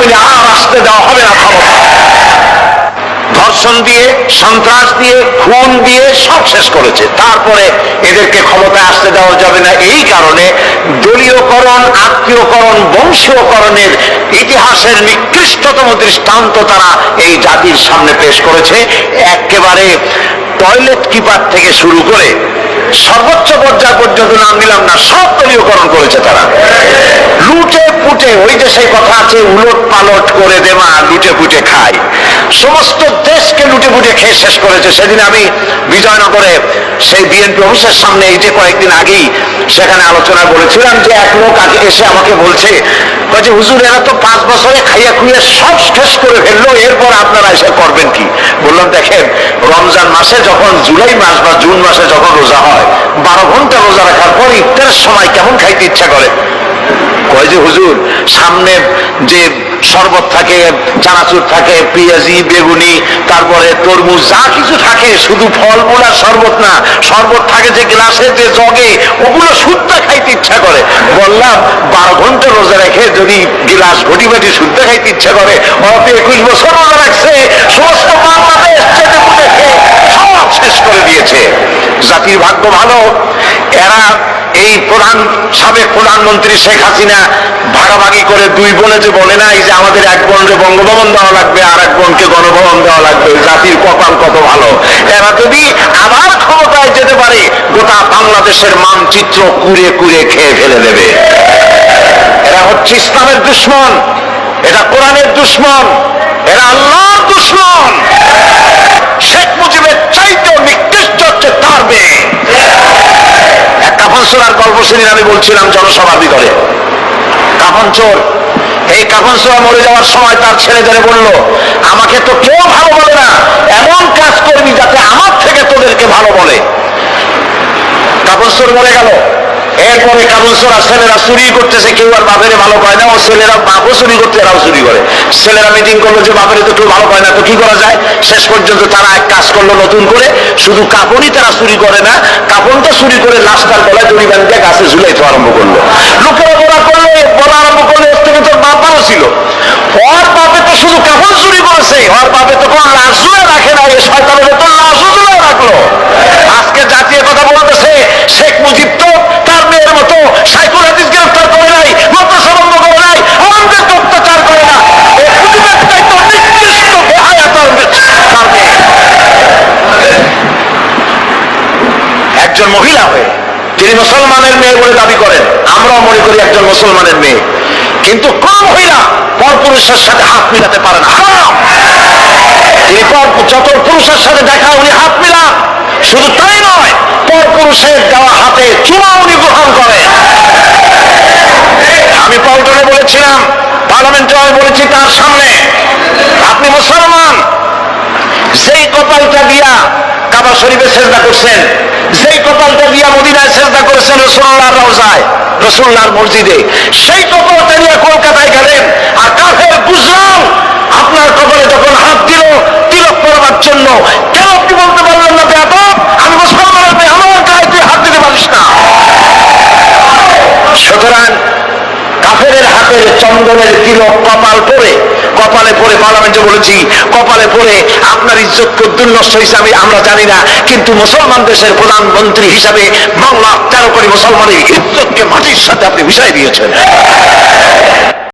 জমিনে আর আসতে দেওয়া হবে না ক্ষমতা ধর্ষণ দিয়ে, সন্ত্রাস দিয়ে, খুন দিয়ে সব শেষ করেছে। তারপরে এদেরকে ক্ষমতায় আসতে দেওয়া যাবে না। এই কারণে দলীয়করণ, আত্মীয়করণ, বংশীয়করণের ইতিহাসের নিকৃষ্টতম দৃষ্টান্ত তারা এই জাতির সামনে পেশ করেছে। একেবারে টয়লেট কিপার থেকে শুরু করে সর্বোচ্চ পর্যায় পর্যন্ত নাম নিলাম না, সব দলীয়করণ করেছে তারা। লুটে পুটে ওই যে আছে উলট পালট করে দেওয়া লুটে পুটে খায়। সমস্ত দেশকে লুটে পুটে খেয়ে শেষ করেছে। সেদিন আমি বিজয়নগরে সেই বিএনপি অফিসের সামনে এই যে কয়েকদিন আগেই সেখানে আলোচনা করেছিলাম যে এক লোক আগে এসে আমাকে বলছে বলছে, হুজুর, এরা তো পাঁচ বছরে খাইয়া খুইয়া সব শেষ করে ফেলল, এরপর আপনারা এসে করবেন কি? বললাম, দেখেন, রমজান মাসে যখন জুলাই মাস বা জুন মাসে যখন রোজা হয়, বারো ঘণ্টা রোজা রাখার পর ইফতারের সময় কেমন খাইতে ইচ্ছা করে? কয় যে, হুজুর, সামনে যে শরবত থাকে, চানাচুর থাকে, পেঁয়াজি, বেগুনি, তারপরে তরমুজ, যা কিছু থাকে, শুধু ফলমূল আর শরবত না, শরবত থাকে যে গ্লাসে, যে জগে, ওগুলো শুদ্ধ খাইতে ইচ্ছা করে। বললাম, বারো ঘণ্টা রোজা রেখে যদি গ্লাস ঘটি বাটি শুদ্ধ খাইতে ইচ্ছা করে, অত একুশ বছর রোজা রাখছে, সমস্ত বাংলাদেশ সব শেষ করে দিয়েছে। জাতির ভাগ্য ভালো, এরা এই প্রধান সাবেক প্রধানমন্ত্রী শেখ হাসিনা ভাগাভাগি করে দুই বোনে যে বলে নাই যে আমাদের এক বোনকে বঙ্গভবন দেওয়া লাগবে, আর এক বোনকে গণভবন দেওয়া লাগবে জাতির কপাল কত ভালো। এরা যদি আবার ক্ষমতায় যেতে পারে, গোটা বাংলাদেশের মানচিত্র কুড়ে কুড়ে খেয়ে ফেলে দেবে। এরা হচ্ছে ইসলামের দুশ্মন, এটা কোরআনের দুশ্মন, এরা আল্লাহর দুশ্মন। শেখ মুজিবের চাইতেও নিকৃষ্ট হচ্ছে তার মেয়ে এক কাফন গল্প সেদিন আমি বলছিলাম জনসভার ভিতরে। কাফন চোর। এই কাফন চোরা মরে যাওয়ার সময় তার ছেলেদের বলল, আমাকে তো কেউ ভালো বলে না। এমন কাজ করবি যাতে আমার থেকে তোদেরকে ভালো বলে। কাফন চোর মরে গেল। এরপরে কাপড় চোরা ছেলেরা চুরি করতেছে, কেউ আর বাপেরে ভালো পায় না। ও ছেলেরা বাপও চুরি করতে এরাও চুরি করে। ছেলেরা মিটিং করল যে, বাপেরে তো কেউ ভালো পায় না তো কি করা যায়? শেষ পর্যন্ত তারা এক কাজ করল নতুন করে, শুধু কাপড়ই তারা চুরি করে না কাপড়টা চুরি করে লাশটার গলায় দড়ি বাঁধিয়ে গাছে ঝুলাইতে আরম্ভ করল। লোকেরা বলা করলে, বলা আরম্ভ করলে, এর থেকে তোর বাপ ভালো ছিল। ওর বাপে তো শুধু কাপড় চুরি করেছে, ওর বাপে তো কোনো লাশ রাখে না এই শয়তানের তো লাশও ঝুলে রাখল আজকে জাতীয় কথা বলতেছে শেখ মুজিব তো তার মেয়ের মতো সাইকুল হাদিস গ্রেফতার করে নাই মাদ্রাসা বন্ধ করে নাই আমাদের অত্যাচার করে না এই মুজিবের চাইতে নিকৃষ্ট বেহায়া তার মে- তার মেয়ে। একজন মহিলা হয়ে তিনি মুসলমানের মেয়ে বলে দাবি করেন, আমরাও মনে করি একজন মুসলমানের মেয়ে। কিন্তু কোন মহিলা পরপুরুষের সাথে হাত মিলাতে পারে না। তিনি পর যত পুরুষের সাথে দেখা, উনি হাত মিলান শুধু তাই নয়, পর পুরুষের দেওয়া হাতে চুমা উনি গ্রহণ করেন আমি পল্টনে বলেছিলাম, পার্লামেন্টে আমি বলেছি তার সামনে। আপনি মুসলমান, সেই কপালটা দিয়া কাবা শরীফে চেষ্টা করছেন। যেই কপালটা দিয়া মদিনায় চেষ্টা করেছেন রসুল্লাহ রওজায় রসুল্লাহর মসজিদে। সেই কপালটা নিয়ে কলকাতায় গেলেন আর কাফের বুঝলাম আপনার কপালে যখন হাত দিল, তিলক করবার জন্য, কেন আপনি বলতে পারলেন না বেয়াদ আমি মুসলমানের মেয়ে আমার গায়ে তুই হাত দিতে পারিস না। সুতরাং কাফেরের হাতের চন্দনের তিলক কপাল পরে কপালে পড়ে পার্লামেন্টে বলেছি, কপালে পড়ে আপনার ইজ্জত কদ্দুর নষ্ট হিসাবে আমরা জানি না। কিন্তু মুসলমান দেশের প্রধানমন্ত্রী হিসাবে বাংলা তেরো কোটি মুসলমানের ইজ্জতকে মাটির সাথে আপনি মিশাই দিয়েছেন।